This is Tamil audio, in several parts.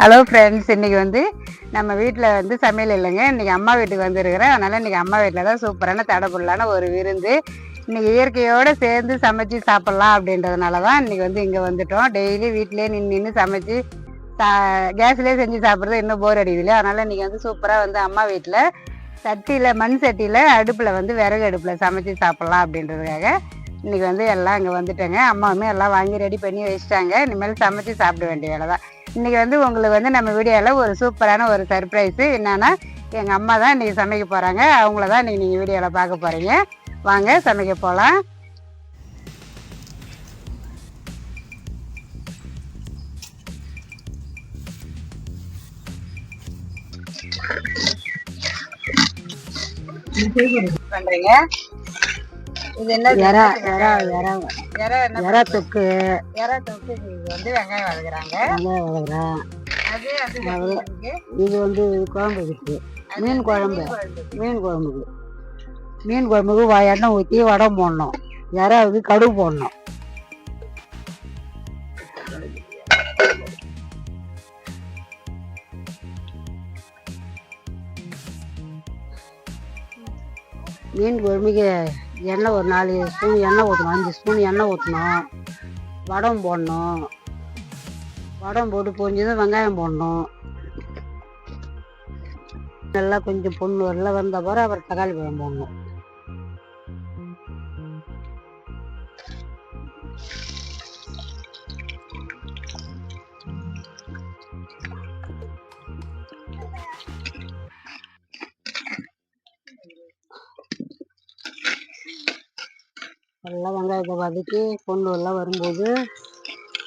ஹலோ ஃப்ரெண்ட்ஸ் இன்றைக்கி வந்து நம்ம வீட்டில் வந்து சமையல் இல்லைங்க. இன்றைக்கி அம்மா வீட்டுக்கு வந்திருக்கிறேன். அதனால் இன்றைக்கி அம்மா வீட்டில் தான் சூப்பரான தடபுடலான ஒரு விருந்து. இன்னைக்கு இயற்கையோடு சேர்ந்து சமைச்சு சாப்பிட்லாம் அப்படின்றதுனால தான் இன்றைக்கி வந்து இங்கே வந்துட்டோம். டெய்லி வீட்டிலே நின்று நின்று சமைச்சு சா கேஸ்லேயே செஞ்சு சாப்பிட்றது இன்னும் போர் அடிக்குது. அதனால் இன்றைக்கி வந்து சூப்பராக வந்து அம்மா வீட்டில் சட்டியில் மண் சட்டியில் அடுப்பில் வந்து விறகு அடுப்பில் சமைச்சு சாப்பிட்லாம் அப்படின்றதுக்காக இன்றைக்கி வந்து எல்லாம் இங்கே வந்துட்டேங்க. அம்மாவுமே எல்லாம் வாங்கி ரெடி பண்ணி வச்சுட்டாங்க. இனிமேல் சமைச்சு சாப்பிட வேண்டிய வேலை தான் இன்னைக்கு வந்து உங்களுக்கு வந்து நம்ம வீடியோவில் ஒரு சூப்பரான ஒரு சர்ப்ரைஸு என்னன்னா எங்கள் அம்மா தான் இன்னைக்கு சமைக்க போகிறாங்க அவங்கள தான் இன்னைக்கு நீங்கள் வீடியோவில் பார்க்க போகிறீங்க வாங்க சமைக்க போகலாம் பண்றீங்க இது? என்ன எறா தொக்கு. எறா தொக்கு இது வந்து வெங்காயம் வதக்குறாங்க. வெங்காயம் வளர்க்குறேன் அது அது வெங்காயத்துக்கு இது வந்து குழம்பு இருக்கு. மீன் குழம்பு. மீன் குழம்பு. மீன் குழம்புக்கு மீன் குழம்புக்கு வ- எண்ணெய் ஊற்றி வடம் போடணும். எறாவுக்கு கடுகு போடணும். மீன் குழம்புக்கு எண்ணெய் ஒரு நாலு ஸ்பூன் எண்ணெய் ஊற்றணும் அஞ்சு ஸ்பூன் எண்ணெய் ஊற்றணும் வடம் போடணும். வடம் போட்டு பொரிஞ்சதும் வெங்காயம் போடணும். நல்லா கொஞ்சம் பொண்ணு வரல வந்த பிறகு அப்புறம் தக்காளி பழம் போடணும். நல்லா வெங்காயத்தை வதக்கி பொண்ணு எல்லாம் வரும்போது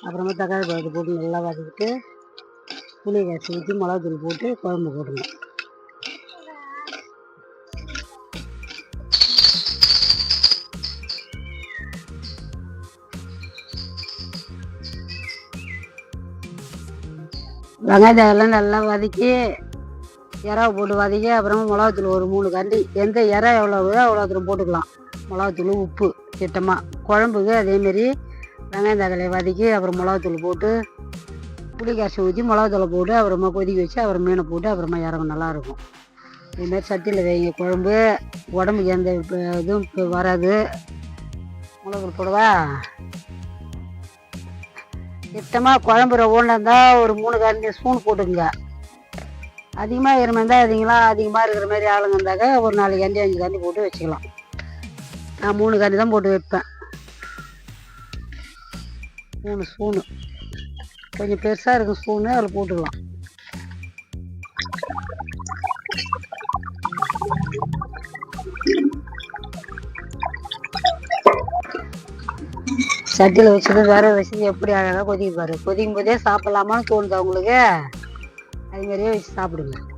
அப்புறமா தக்காளி பழத்தை போட்டு நல்லா வதக்கிட்டு புளியை காய்ச்சி ஊற்றி மிளகாத்தூள் போட்டு குழம்பு போடணும் வெங்காயத்தை எல்லாம் நல்லா வதக்கி இறாவை போட்டு வதக்கி அப்புறமா மிளகாத்தூள் ஒரு மூணு கரண்டி. எந்த இறா எவ்வளோ அவ்வளோ தூரம் போட்டுக்கலாம். மிளகாத்தூள் உப்பு. திட்டமாக குழம்புக்கு அதேமாரி வெங்காயம் தக்காளியை வதக்கி அப்புறம் மிளகாத்தூள் போட்டு புளி கரைச்சி ஊற்றி மிளகாத்தூளை போட்டு அப்புறமா கொதிக்க வச்சு அப்புறம் மீனை போட்டு அப்புறமா இறங்கும் நல்லாயிருக்கும். இதுமாரி சட்டியில் வைங்க குழம்பு. உடம்புக்கு எந்த இதுவும் வராது. மிளகாத்தூள் போடுவா? திட்டமாக குழம்பு ரவுண்டாக இருந்தால் ஒரு மூணு கரண்டி ஸ்பூன் போட்டுக்குங்க. அதிகமாக இருமா இருந்தால் அதிகமாக அதிகமாக இருக்கிற மாதிரி ஆளுங்க இருந்தாக்க ஒரு நாலு கண்டி அஞ்சு கண்டி போட்டு வச்சுக்கலாம். நான் மூணு கறி தான் போட்டு வைப்பேன். மூணு ஸ்பூனு. கொஞ்சம் பெருசாக இருக்கும் ஸ்பூனு அதில் போட்டுக்கலாம். சட்டியில் வச்சுட்டு வேற வச்சது எப்படி அழகாக கொதிக்க பாரு. கொதிக்கும் போதே சாப்பிட்லாமான்னு தோணுதா உங்களுக்கு? அது மாதிரியே வச்சு சாப்பிடுங்க.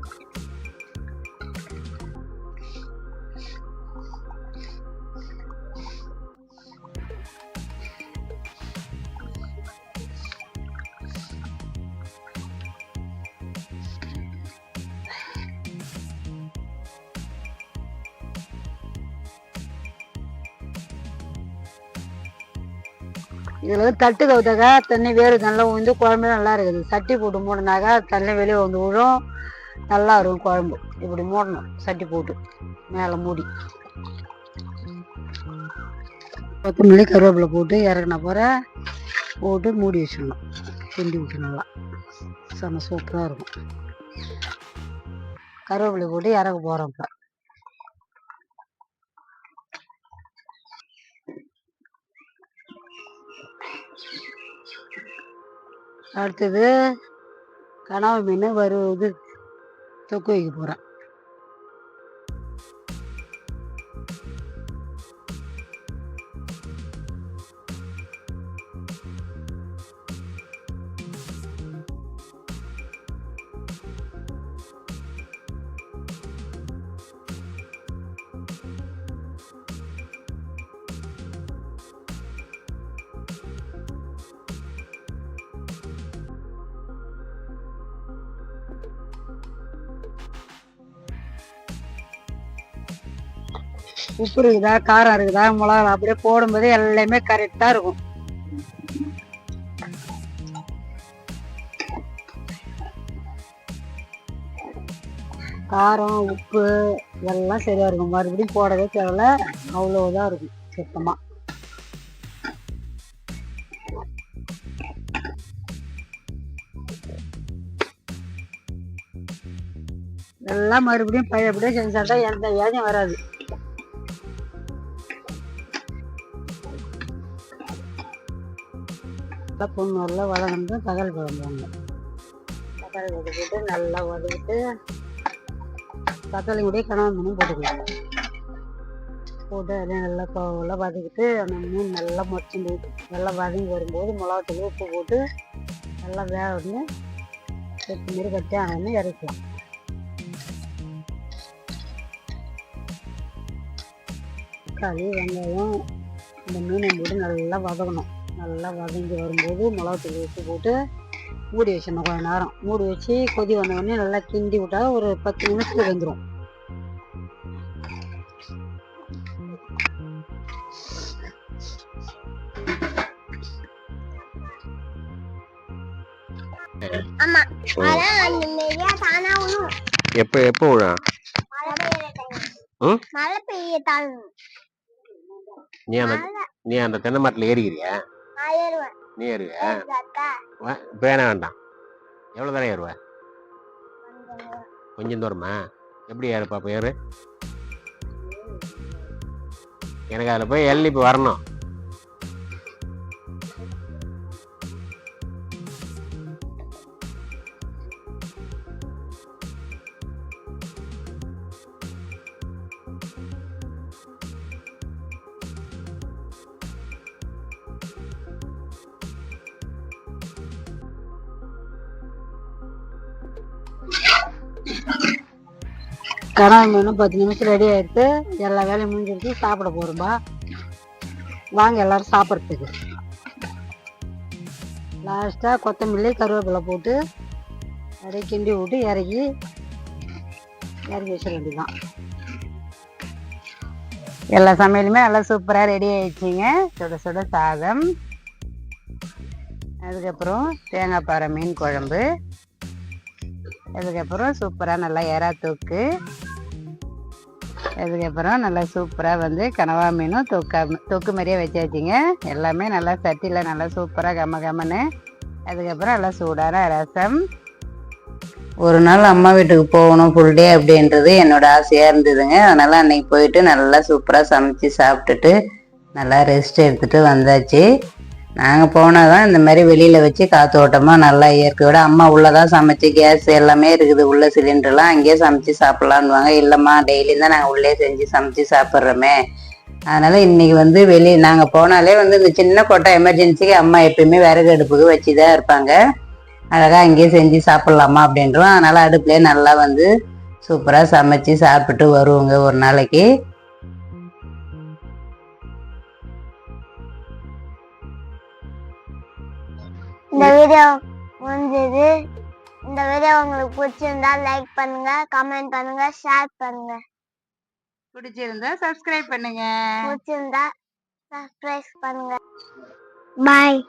இதில் வந்து தட்டு கவுத்தாக்கா தண்ணி வேறு நல்லா உந்து குழம்பு நல்லா இருக்குது. சட்டி போட்டு மூடினாக்கா தண்ணி வெளியே வந்து விழும். நல்லா இருக்கும் குழம்பு. இப்படி மூடணும். சட்டி போட்டு மேலே மூடி. கொத்தமல்லி கருவேப்பிலை போட்டு இறக்குன போகிற போட்டு மூடி வச்சிடணும். கிண்டி விட்டு நல்லா. செம்ம சூப்பராக இருக்கும். கருவேப்பிலை போட்டு இறக்க போகிறோம் இப்போ. அடுத்தது கனவா மீன் வறு இது தொக்கு வைக்க போகிறேன் உப்பு இருக்குதா காரம் இருக்குதா மிளகா அப்படியே போடும்போது எல்லாமே கரெக்டாக இருக்கும். காரம் உப்பு இதெல்லாம் சரியா இருக்கும். மறுபடியும் போடவே தேவையில்ல. அவ்வளோதான் இருக்கும் சுத்தமா. எல்லாம் மறுபடியும் பழையபடியே செஞ்சு சாப்பிட்டா எந்த வியாதியும் வராது. நல்லா பொண்ணூரில் வதங்கிட்டு தக்காளி குழம்பு தக்காளி குழம்பு நல்லா வதக்கிட்டு தக்காளி கூட கனவு மீனும் போட்டுக்கலாம் போட்டு அதையும் நல்லா கோவெல்லாம் வதக்கிட்டு அந்த மீன் நல்லா மொச்சிண்டு நல்லா வதங்கி வரும்போது மிளகாத்தூள் உப்பு போட்டு நல்லா வேக விட்டு செத்து மாரி கட்டி ஆனால் இறக்கலாம் தக்காளி வெங்காயம் இந்த மீனை போட்டு நல்லா வதக்கணும். நல்லா வதங்கி வரும்போது மிளகாத்தூள் உப்பு போட்டு மூடி வச்சிடணும் கொஞ்ச நேரம். மூடி வச்சு கொதி வந்த உடனே நல்லா கிண்டி விட்டா ஒரு பத்து நிமிஷத்துல வெந்துடும் எப்போ எப்போ விழும் நீ அந்த நீ அந்த தென்னை மரத்துல ஏறிக்கிறியா? நீ ஏறுவ வேணா வேண்டாம். எவ்வளோ தானே ஏறுவ? கொஞ்சம் தூரமா? எப்படி ஏறு பாப்பா ஏறு? எனக்கு அதில் போய் எள்ளி இப்போ வரணும். கனவா மீன் பத்து நிமிஷம் ரெடி ஆயிடுத்து எல்லா வேலையும் முடிஞ்சிருச்சு சாப்பிட போறோம்பா. வாங்க எல்லாரும் சாப்பிட்றதுக்கு. லாஸ்ட்டாக கொத்தமல்லி கருவேப்பிலை போட்டு அப்படியே கிண்டி விட்டு இறக்கி இறக்கி வச்சிட வேண்டியதான் எல்லா சமையலுமே நல்லா சூப்பராக ரெடி ஆயிடுச்சிங்க. சுட சுட சாதம். அதுக்கப்புறம் தேங்காய் பாறை மீன் குழம்பு. அதுக்கப்புறம் சூப்பராக நல்லா எறா தொக்கு. அதுக்கப்புறம் நல்லா சூப்பராக வந்து கனவா மீனும் தொக்கா தொக்கு மாதிரியே வச்சாச்சுங்க. எல்லாமே நல்லா சட்டியில் நல்லா சூப்பராக கம கமன்னு. அதுக்கப்புறம் நல்லா சூடான ரசம். ஒரு நாள் அம்மா வீட்டுக்கு போகணும் ஃபுல் டே அப்படின்றது என்னோட ஆசையாக இருந்ததுங்க. அதனால் அன்னைக்கு போயிட்டு நல்லா சூப்பராக சமைச்சு சாப்பிட்டுட்டு நல்லா ரெஸ்ட் எடுத்துகிட்டு வந்தாச்சு. நாங்கள் போனால் தான் இந்த மாதிரி வெளியில் வச்சு காற்றோட்டமாக நல்லா இயற்கையோட அம்மா உள்ளே தான் சமைச்சு கேஸ் எல்லாமே இருக்குது. உள்ள சிலிண்டர்லாம் அங்கேயே சமைச்சு சாப்பிட்லான்னுவாங்க. இல்லைம்மா டெய்லியும் தான் நாங்கள் உள்ளே செஞ்சு சமைச்சு சாப்பிட்றோமே. அதனால் இன்னைக்கு வந்து வெளியே நாங்கள் போனாலே வந்து இந்த சின்ன கொட்டை எமர்ஜென்சிக்கு அம்மா எப்பயுமே விறகு அடுப்புக்கு வச்சு தான் இருப்பாங்க. அழகாக அங்கேயே செஞ்சு சாப்பிட்லாமா அப்படின்றோம். அதனால் அடுப்புலேயே நல்லா வந்து சூப்பராக சமைச்சு சாப்பிட்டு வருவோங்க ஒரு நாளைக்கு. இந்த வீடியோ முடிஞ்சது. இந்த வீடியோ உங்களுக்கு பிடிச்சிருந்தா லைக் பண்ணுங்க கமெண்ட் பண்ணுங்க ஷேர் பண்ணுங்க. பிடிச்சிருந்தா சப்ஸ்கிரைப் பண்ணுங்க. பிடிச்சிருந்தா சப்ஸ்கிரைப் பண்ணுங்க. பாய்